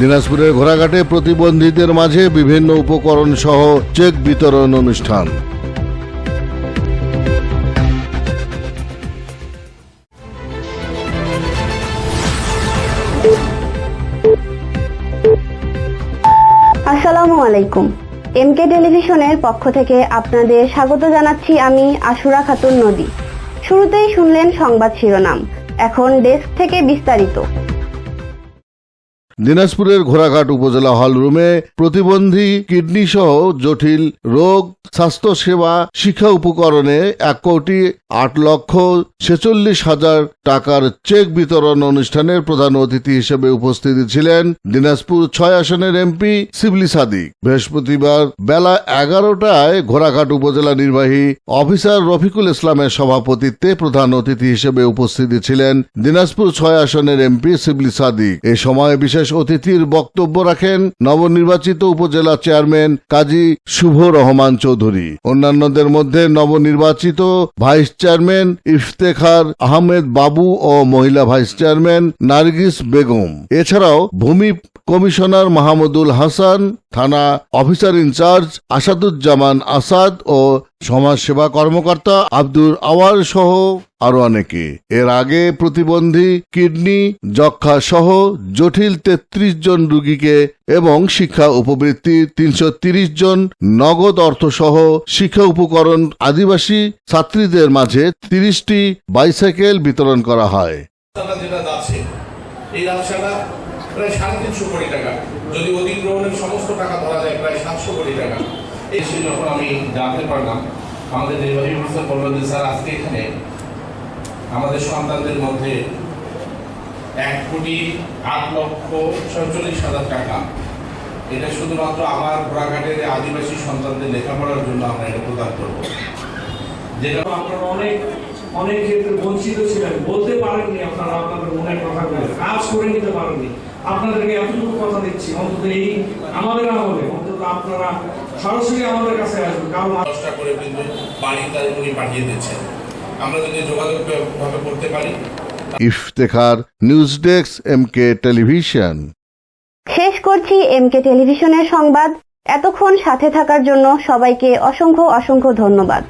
দিনাজপুরের ঘোড়াঘাটে প্রতিবন্ধীদের মাঝে বিভিন্ন উপকরণ সহ চেক বিতরণ অনুষ্ঠান। আসসালামু আলাইকুম। এমকে টেলিভিশনের পক্ষ থেকে আপনাদের স্বাগত জানাচ্ছি আমি আশুরা খাতুন নদী। শুরুতেই শুনলেন সংবাদ শিরোনাম। এখন ডেস্ক থেকে বিস্তারিত। দিনাজপুরের ঘোড়াঘাট উপজেলা হল রুমে প্রতিবন্ধী কিডনি সহ জটিল রোগ স্বাস্থ্য সেবা শিক্ষা উপকরণে এক কোটি আট লক্ষ ছেচল্লিশ হাজার টাকার চেক বিতরণ অনুষ্ঠানের প্রধান অতিথি হিসেবে উপস্থিত ছিলেন দিনাজপুর ছয় আসনের এমপি শিবলি সাদিক। বৃহস্পতিবার বেলা এগারোটায় ঘোড়াঘাট উপজেলা নির্বাহী অফিসার রফিকুল ইসলামের সভাপতিত্বে প্রধান অতিথি হিসেবে উপস্থিত ছিলেন দিনাজপুর ছয় আসনের এমপি শিবলি সাদিক। এ সময় বিশেষ অতিথির বক্তব্য রাখেন নবনির্বাচিত উপজেলা চেয়ারম্যান কাজী শুভ রহমান চৌধুরী। অন্যান্যদের মধ্যে নবনির্বাচিত ভাইস চেয়ারম্যান ইফতেখার আহমেদ বাবু ও মহিলা ভাইস চেয়ারম্যান নার্গিস বেগম। এছাড়াও ভূমি কমিশনার মাহমুদুল হাসান, থানা officer in charge Asaduzzaman Asad ও সমাজসেবা কর্মকর্তা আব্দুর আওয়াল সহ আরও অনেকে। এর আগে প্রতিবন্ধী, কিডনি যক্ষা সহ জটিল তেত্রিশ জন রুগীকে এবং শিক্ষা উপবৃত্তি তিনশো জন নগদ অর্থ সহ শিক্ষা উপকরণ আদিবাসী ছাত্রীদের মাঝে তিরিশটি বাইসাইকেল বিতরণ করা হয়। এই প্রায় সাড়ে তিনশো কোটি টাকা। যদি অধিগ্রহণের সমস্ত টাকা ধরা যায়, প্রায় সাতশো কোটি টাকা। এসে যখন আমি জানতে পারলাম, আমাদের নির্বাহী অফিসার স্যার, আজকে এখানে আমাদের সন্তানদের মধ্যে এক কোটি আট লক্ষ ছয়চল্লিশ হাজার টাকা। এটা শুধুমাত্র আমার ঘোড়াঘাটের আদিবাসী সন্তানদের লেখাপড়ার জন্য আমরা এটা প্রদান করব। যেটা আপনারা অনেক অনেক ক্ষেত্রে বঞ্চিত ছিলেন। বলতে পারেননি আপনারা, আপনাদের মনের কথাগুলো। কাজ করে নিতে পারেননি। আপনাদেরকে এতটুকু কথা দিচ্ছি, অন্তত এই আমাদের আমলে, অন্তত আপনারা সরাসরি আমাদের কাছে আসবেন। কারণ দশটা করে কিন্তু বাড়ি তাদের পাঠিয়ে দিচ্ছেন আমরা যদি যোগাযোগ করতে পারি Iftekhar news desk M K television. শেষ করছি এমকে টেলিভিশনের সংবাদ। এতক্ষণ সাথে থাকার জন্য সবাইকে অসংখ্য অসংখ্য ধন্যবাদ।